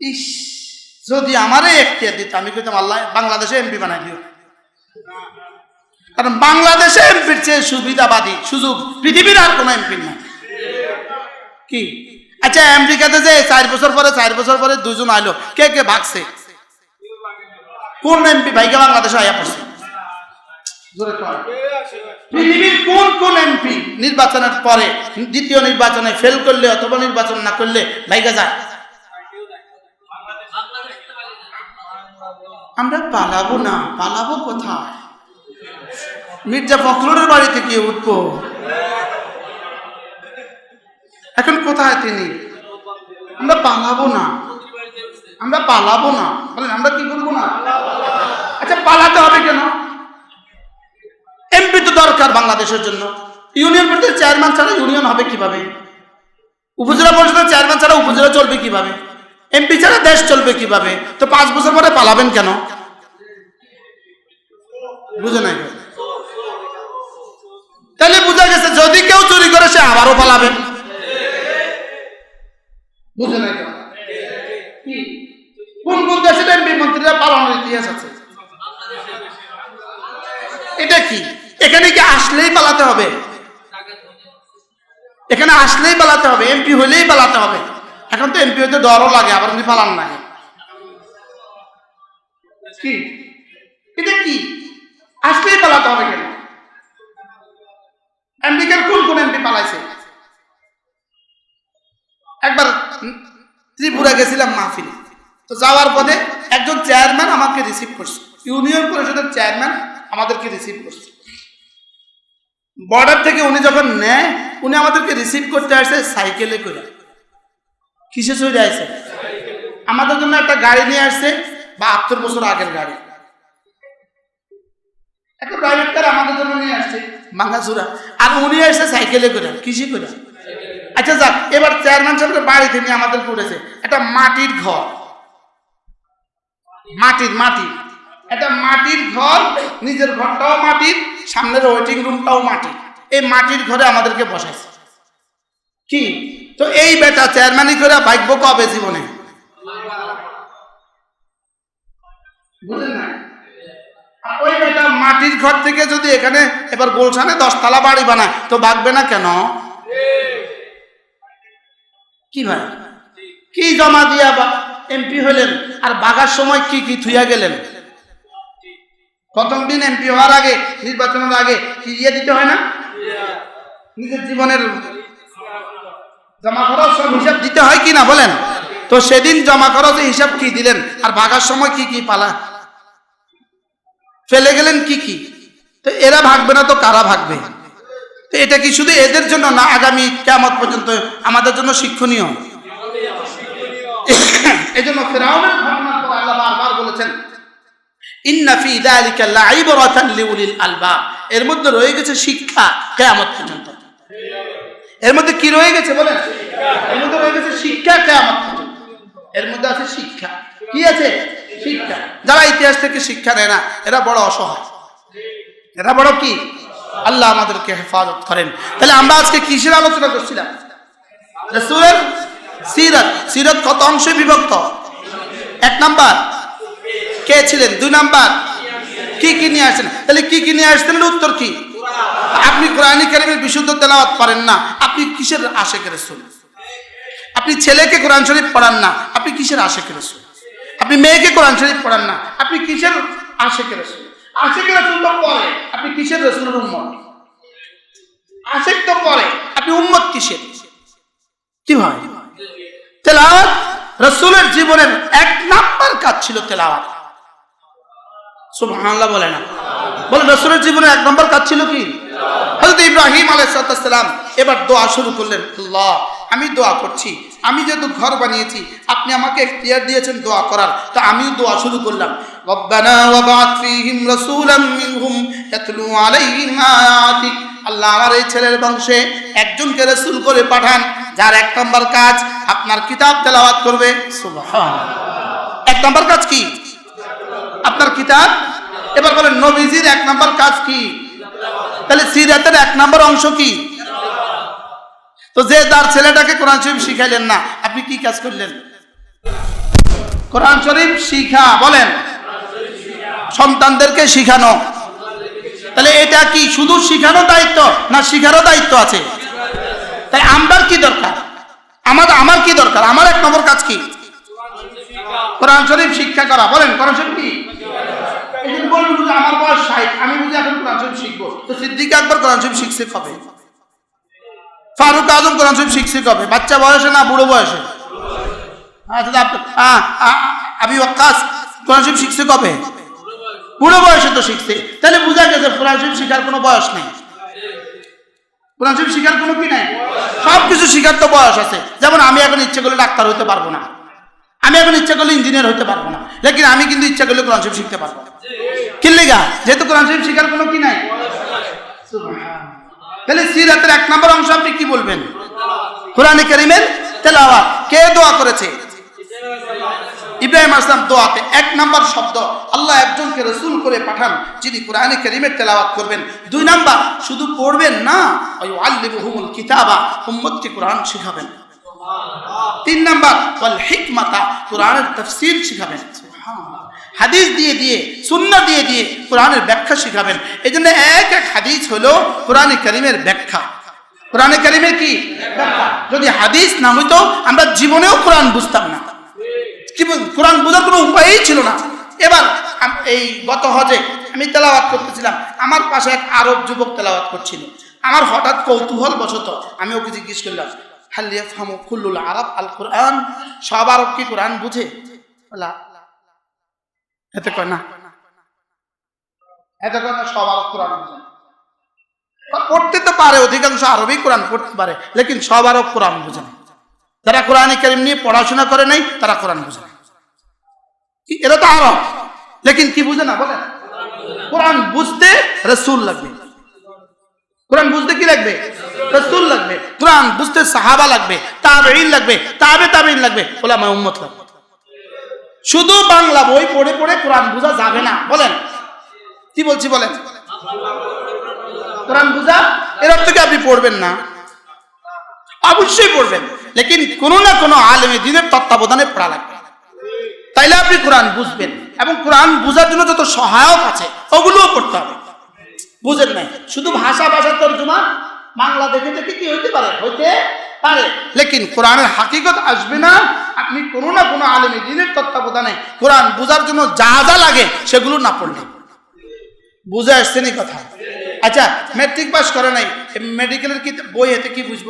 ইস, যদি আমারে এখতিয়ার দিত, আমি কইতাম, আল্লাহ, বাংলাদেশে এমপি বানাই দিও। কারণ বাংলাদেশে এমপির চেয়ে সুবিধাবাদী সুযোগ পৃথিবীর আর কোনো এমপি না কি? আচ্ছা আমেরিকাতে যে চার বছর পরে, চার বছর পরে দুজন আইলো, কে কে ভাগছে? কোন এমপি ভাইকে বাংলাদেশে আয়া পড়ছে? পৃথিবীর কোন কোন এমপি নির্বাচনের পরে, দ্বিতীয় নির্বাচনে ফেল করলে অথবা নির্বাচন না করলে ভাইগা যায়। আমরা পালাবো না, পালাবো কোথায়? মির্জা ফখরুলের বাড়িতে গিয়ে উঠবো। এখন কোথায় তিনি? আমরা পালাবো না। আমরা পালাবো না। বলেন, আমরা কি করব না? আচ্ছা পালাতে হবে কেন? এমপি তো দরকার বাংলাদেশের জন্য। ইউনিয়ন পরিষদের চেয়ারম্যান ছাড়া ইউনিয়ন হবে কীভাবে? উপজেলা পরিষদের চেয়ারম্যান ছাড়া উপজেলা চলবে কীভাবে? এমপি ছাড়া দেশ চলবে কীভাবে? তো পাঁচ বছর পরে পালাবেন কেন? বুঝে নাই তাহলে বুঝা গেছে, যদি কেউ চুরি করে, সে আবারও পালাবে। বুঝে নাই কোন কোন দেশের এমপি মন্ত্রীরা পালানোর ইতিহাস আছে? এটা কি? এখানে কি আসলেই পালাতে হবে? এখানে আসলেই পালাতে হবে এমপি হলেই পালাতে হবে। এখন তো এমপি হইতে ডরও লাগে, আবার উনি পালান লাগে কি? এটা কি? আসলেই পালাতে হবে কেন? আমেরিকার কোন কোন এমপি পালাইছে? একবার ত্রিপুরা গেছিলাম মাহফিলে। তো যাওয়ার পথে একজন চেয়ারম্যান আমাকে রিসিভ করছে। ইউনিয়ন পরিষদের চেয়ারম্যান আমাদেরকে রিসিভ করছে। বর্ডার থেকে উনি যখন নেয়, উনি আমাদেরকে রিসিভ করতে আসছে সাইকেলে করে। কিসে চলে আসছে আমাদের জন্য একটা গাড়ি নিয়ে আসছে, বাহাত্তর বছর আগের গাড়ি। একটা প্রাইভেট কার আমাদের জন্য নিয়ে আসছে। মাঙ্গাসুরা আর উনি আসছে সাইকেলে করে কিসে করে। আচ্ছা যাক এবার চেয়ারম্যান সাহেবের বাড়িতে নিয়ে আমাদের করেছে একটা মাটির ঘর। মাটির মাটির একটা মাটির ঘর নিজের ঘরটাও মাটির সামনের ওয়েটিং রুমটাও মাটির। এই মাটির ঘরে আমাদেরকে বসাইছে। কি? তো এই বেটা চেয়ারম্যানই করে ভাগ্য কবে জীবনে? বুঝলেন না? মাটির ঘর থেকে যদি এখানে এবার গোলশানে দশতলা বাড়ি বানায়, তো ভাগবে না কেন? কি ভাই? কি জমা দিয়া বা এমপি হলেন? আর বাগার সময় কি কি থুইয়া গেলেন? প্রথম দিন এমপি হওয়ার আগে, নির্বাচনের আগে কি ইয়ে দিতে হয় না? নিজের জীবনের জমা খরচ সব হিসাব দিতে হয় কি না বলেন? তো সেদিন জমা খরচের হিসাব কি দিলেন? আর ভাগার সময় কি কি পালা ফেলে গেলেন কি কি? তো এরা ভাগবে না তো কারা ভাগবে? তো এটা কি শুধু এদের জন্য না আগামী কেমন পর্যন্ত আমাদের জন্য শিক্ষণীয়? এই জন্য ফেরাউনের ঘটনার পর আল্লাহ বারবার বলেছেন, ইন্না ফি লাইবরাতান লিউলিল আলবাব। এর মধ্যে রয়ে গেছে শিক্ষা কিয়ামত পর্যন্ত। এর মধ্যে কি রয়ে গেছে বলেন? এর মধ্যে রয়ে গেছে শিক্ষা কিয়ামত পর্যন্ত। এর মধ্যে আছে শিক্ষা। কি আছে? যারা ইতিহাস থেকে শিক্ষা নেয় না, এরা বড় অসহায়। এরা বড় কি? আল্লাহ আমাদেরকে হেফাজত করেন। তাহলে আমরা আজকে কিসের আলোচনা করছিলাম? সিরত। সিরত কত অংশে বিভক্ত? এক নাম্বার। কে ছিলেন? দুই নাম্বার। কি কি নিয়ে আসছেন? তাহলে কি কি নিয়ে আসছেন উত্তর কি? আপনি কোরআনী কারিমের বিশুদ্ধ তেলাওয়াত পারেন না। আপনি কিসের আশেখ রসুল? আপনি ছেলেকে কোরআন শরীফ পড়ান না। আপনি কিসের আশেখ রসুল? আপনি মেয়েকে কোরআন শরীফ পড়ান না। আপনি কিসের আশেখ রসুল? আশেখ রসুল তো পরে আপনি কিসের রসুলের উম্মত? আশেখ তো পরে আপনি উম্মত কিসের? কি হয় তেলাওয়াত রসুলের জীবনের এক নাম্বার কাজ ছিল তেলাওয়াত। সুবহানাল্লাহ বলে না। বলে রসুলের জীবনের এক নম্বর কাজ ছিল কি? হযরত ইব্রাহিম আলাইহিসসালাম এবার দোয়া শুরু করলেন, আল্লাহ, আমি দোয়া করছি আমি যেহেতু ঘর বানিয়েছি, আপনি আমাকে এখতিয়ার দিয়েছেন দোয়া করার, তো আমিও দোয়া শুরু করলাম। রব্বানা ওয়াবাত ফীহিম রাসূলাম আল্লাহ আমার এই ছেলের বংশে একজনকে রাসূল করে পাঠান, যার এক নম্বর কাজ আপনার কিতাব তেলাওয়াত করবে। এক নম্বর কাজ কি? আপনার কিতাব? এবার বলেন, নবীজির এক নাম্বার কাজ কি? তাহলে সিরাতের এক নাম্বার অংশ কি? তো যে তার ছেলেটাকে কোরআন শরীফ শিখাইলেন না, আপনি কি কাজ করলেন? কোরআন শরীফ শিখা, বলেন। সন্তানদেরকে শিখানো। তাহলে এটা কি, শুধু শিখানো দায়িত্ব না শিখারও দায়িত্ব আছে? তাই আমরা কি দরকার? আমার আমার কি দরকার? আমার এক নম্বর কাজ কি? কোরআন শরীফ শিক্ষা করা। বলেন, কোরআন শরীফ কি? আমার বয়স ষাট, আমি বুঝি এখন কোরআন শরীফ শিখব, তো সিদ্দিক আকবর কোরআন শরীফ শিখছে কবে? ফারুক আজম কোরআন শরীফ শিখছে কবে? বাচ্চা বয়সে না বুড়ো বয়সে? আচ্ছা আবি ওয়াক্কাস, কোরআন শরীফ শিখছে কবে? বুড়ো বয়সে তো শিখছে। তাহলে বোঝা গেছে কোরআন শরীফ শিখার কোনো বয়স নেই। কোরআন শরীফ শিখার কোনো কি নাই? সব কিছু শিখার তো বয়স আছে। যেমন আমি এখন ইচ্ছে করলে ডাক্তার হতে পারব না। আমি এখন ইচ্ছা করলে ইঞ্জিনিয়ার হতে পারব না। লেকিন আমি কিন্তু ইচ্ছা করলে কোরআন শরীফ শিখতে পারব কিল্লিগা যেহেতু কোরআন শরীফ শিখার কোনো কি নাই? তাহলে সিরাতের এক নম্বর অংশ আপনি কি বলবেন? কোরআনে করিমের তেলাওয়াত। কে দোয়া করেছে? ইব্রাহিম আসলাম দোয়াতে এক নম্বর শব্দ। আল্লাহ একজনকে রসুল করে পাঠান, যিনি কোরআনে করিমের তেলাওয়াত করবেন। দুই নাম্বার, শুধু পড়বেন না ওই আল্লিবহুমুল কিতাবা, উম্মতকে কোরআন শিখাবেন। তিন নাম্বার, ওয়াল হিকমাতা, কোরআনের তাফসীর শিখাবেন। হাদিস দিয়ে দিয়ে সুন্না দিয়ে দিয়ে কোরআনের ব্যাখ্যা শিখাবেন। এই জন্য এক এক হাদিস হলো কোরআনে করিমের ব্যাখ্যা। কোরআনে করিমের কি? যদি হাদিস না হইতো, আমরা জীবনেও কোরআন বুঝতাম না। কোরআন বোঝার কোনো উপায়ই ছিল না। এবার এই গত হজে আমি তেলাওয়াত করতেছিলাম। আমার পাশে এক আরব যুবক তেলাওয়াত করছিল। আমার হঠাৎ কৌতূহল বশত আমি ওকে জিজ্ঞেস করলাম হালিয়া ফামু কুল্লুল আরব আল কোরআন সব আরব কি কোরআন বুঝে? এতে কয় না। এতে কয় না সব আরব কোরআন পড়তে তো পারে, অধিকাংশ কোরআন পড়তে পারে, লেকিন সব আরব কোরআন যারা কোরআন নিয়ে পড়াশোনা করে নাই, তারা কোরআন এরা তো আরব। লেকিন কি বুঝে না বলে কোরআন বুঝতে রসুল লাগবে। কোরআন বুঝতে কি লাগবে? রসুল লাগবে। কোরআন বুঝতে সাহাবা লাগবে তাবেইন লাগবে, তাবে তাবেইন লাগবে ওলামা উম্মত লাগবে। শুধু বাংলা বই পড়ে পড়ে কোরআন বোঝা যাবে না। বলেন। কি বলছি বলেন? কোরআন বুঝা? এর অর্থ কি আপনি পড়বেন না? অবশ্যই পড়বেন। লেকিন কোনো না কোনো আলেমে দিনের তত্ত্বাবধানে পড়া লাগবে। তাইলে আপনি কোরআন বুঝবেন এবং কোরআন বুঝার জন্য যত সহায়ক আছে, ওগুলোও পড়তে হবে। বুঝেন নাই? শুধু ভাষা ভাষার তর্জমা? বাংলা দেখে দেখে কি হইতে পারে? হইতে পারে। লেকিন কোরআনের হাকিকত আসবে না। আপনি কোনো না কোনো আলেমে দিনের তত্ত্বাবধানে কোরআন বুঝার জন্য যা যা লাগে সেগুলো না পড়লে। বুঝে আসছেন এই কথা? আচ্ছা মেট্রিক পাস করে নাই মেডিকেলের কি বই এতে কি বুঝব?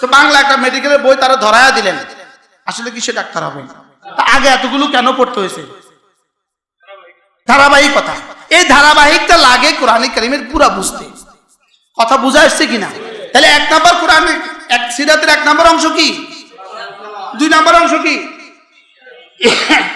তো বাংলা একটা মেডিকেলের বই তারা ধরায়া দিলেন। আসলে কি সে ডাক্তার হবে? তা আগে এতগুলো কেন পড়তে হয়েছে? ধারাবাহিকতা এই ধারাবাহিকটা লাগে কোরআনিক করিমের পুরা বুঝতে। কথা বুঝা আসছে কিনা? তাহলে এক নাম্বার কোরআন এক সিরাতের এক নাম্বার অংশ কি? দুই নাম্বার অংশ কি?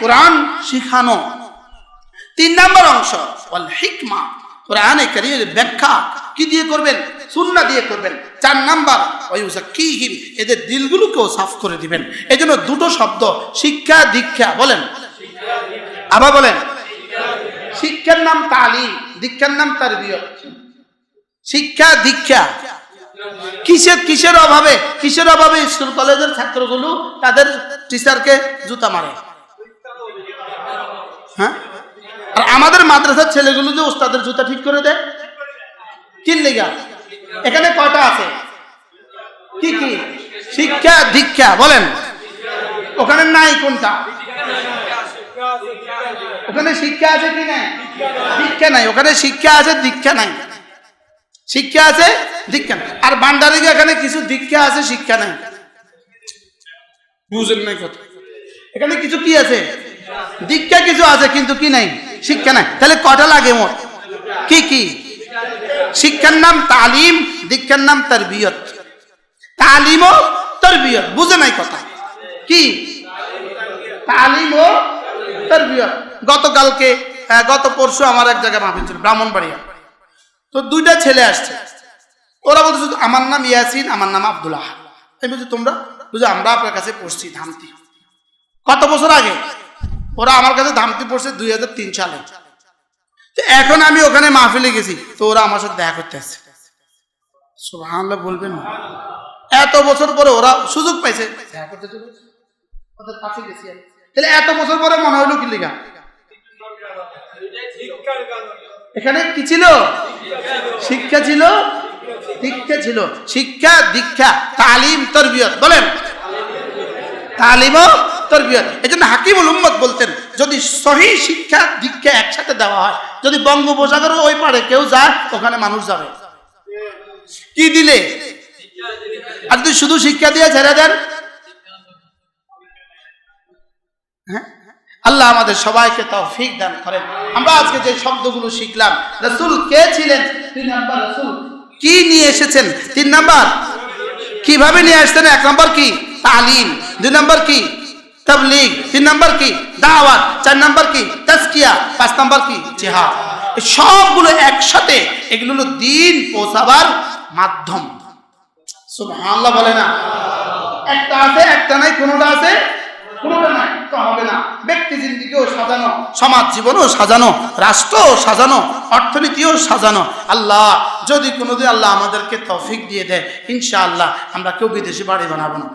কোরআন শিখানো। তিন নাম্বার অংশ হিকমা। কোরআনে কারীমের ব্যাখ্যা কি দিয়ে করবেন? সুন্নাহ দিয়ে করবেন। চার নাম্বার ওয়ুজাক্কিহিম এদের দিলগুলোকেও সাফ করে দিবেন। এজন্য দুটো শব্দ, শিক্ষা দীক্ষা, বলেন। আবার বলেন। শিক্ষার নাম তালিম, দীক্ষার নাম তারবিয়ত। শিক্ষা দীক্ষা। কিসের কিসের অভাবে কিসের অভাবে স্কুল কলেজের ছাত্রগুলো তাদের টিচারকে জুতা মারে? হ্যাঁ? আর আমাদের মাদ্রাসার ছেলেগুলো যে ওস্তাদের জুতা ঠিক করে দেয়? কি লেগা? এখানে কয়টা আছে? কি কি? শিক্ষা, দীক্ষা, বলেন। ওখানে নাই কোনটা? ওখানে শিক্ষা আছে কি নাই? দীক্ষা নাই। ওখানে শিক্ষা আছে, দীক্ষা নাই। শিক্ষা আছে? দীক্ষা আর বান্ডারিকে এখানে কিছু দীক্ষা আছে শিক্ষা নাই? বুঝেন নাই কথা। এখানে কিছু কি আছে? দীক্ষা কিছু আছে কিন্তু কি নাই? শিক্ষা নাই। তাহলে কটা লাগে মোট? কি কি? শিক্ষার নাম তালিম দীক্ষার নাম তারবিয়ত। তালিম ও তরবিয়ত। বুঝে নাই কথা? কি? তালিম ও তরবিয়ত। গতকালকে আহ, গত পরশু আমার এক জায়গায় মাহফিল ছিল ব্রাহ্মণবাড়িয়া। তো দুইটা ছেলে আসছে। ওরা শুধু আমার নাম ইয়াসিন, আমার নাম আব্দুল্লাহ আমি বলছি, তোমরা? বুঝো আমরা আপনার কাছে পড়ছি ধামতি। কত বছর আগে? ওরা আমার কাছে ধামতি পড়ছে দুই হাজার তিন সালে। তো এখন আমি ওখানে মাহফিলে গেছি, তো ওরা আমার সাথে দেখা করতে আসছে। বলবেন এত বছর পরে ওরা সুযোগ পাইছে। দেখা করতে তাহলে এত বছর পরে মনে হইল কি লিগা? এখানে কি ছিল? শিক্ষা ছিল? দীক্ষা ছিল। শিক্ষা, দীক্ষা, তালিম, তরবিয়ত। বলেন। তালিম তরবিয়ত। এই জন্য হাকিমুল উম্মত বলতেন, যদি সহি শিক্ষা, দীক্ষা একসাথে দেওয়া হয়, যদি বঙ্গোপসাগর ওই পারে কেউ যায়, ওখানে মানুষ যাবে। কি দিলে? আর যদি শুধু শিক্ষা দিয়ে ছেড়ে দেন? হ্যাঁ? আল্লাহ আমাদের সবাইকে তৌফিক দান করেন। আমরা আজকে যে শব্দগুলো শিখলাম, রসুল কে ছিলেন? তিন নাম্বার রসুল। কি নিয়ে এসেছেন? তিন নাম্বার। কীভাবে নিয়ে আসছেন? এক নম্বর কি? তালিম। দুই নম্বর কি? তবলিগ। তিন নম্বর কি? দাওয়াত। চার নম্বর কি? তাজকিয়া। পাঁচ নম্বর কি? জিহাদ। সবগুলো একসাথে এগুলো হলো দিন পৌঁছাবার মাধ্যম। সুবহানাল্লাহ বলে না। একটা আছে, একটা নাই, কোনোটা আছে? কোনোটা ব্যক্তি জিন্দিগিও সাজানো। সমাজ জীবনও সাজানো, রাষ্ট্রও সাজানো, অর্থনীতিও সাজানো। আল্লাহ, যদি কোনোদিন আল্লাহ আমাদেরকে তৌফিক দিয়ে দেয়, ইনশাআল্লাহ আমরা কেউ বিদেশি বাড়ি বানাবো না।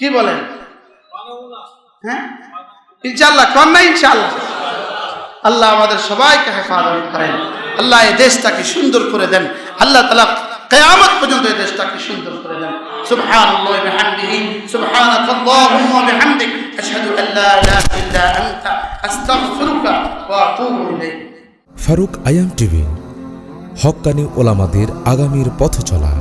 কি বলেন? হ্যাঁ? ইনশাআল্লাহ, কন না ইনশাআল্লাহ? আল্লাহ আমাদের সবাইকে হেফাজত করেন। আল্লাহ এই দেশটাকে সুন্দর করে দেন। আল্লাহ তালা কেয়ামত পর্যন্ত এই দেশটাকে সুন্দর করে দেন সুবহানাল্লাহি বিহামদিহি, সুবহানাকাল্লাহুম্মা বিহামদিক, আশহাদু ইলাহা ইল্লা আনতা, আস্তাগফিরুকা ওয়া আতুবু ইলাইক। ফারুক আইএম টিভি, হক্কানি ওলামাদের আগামীর পথ চলা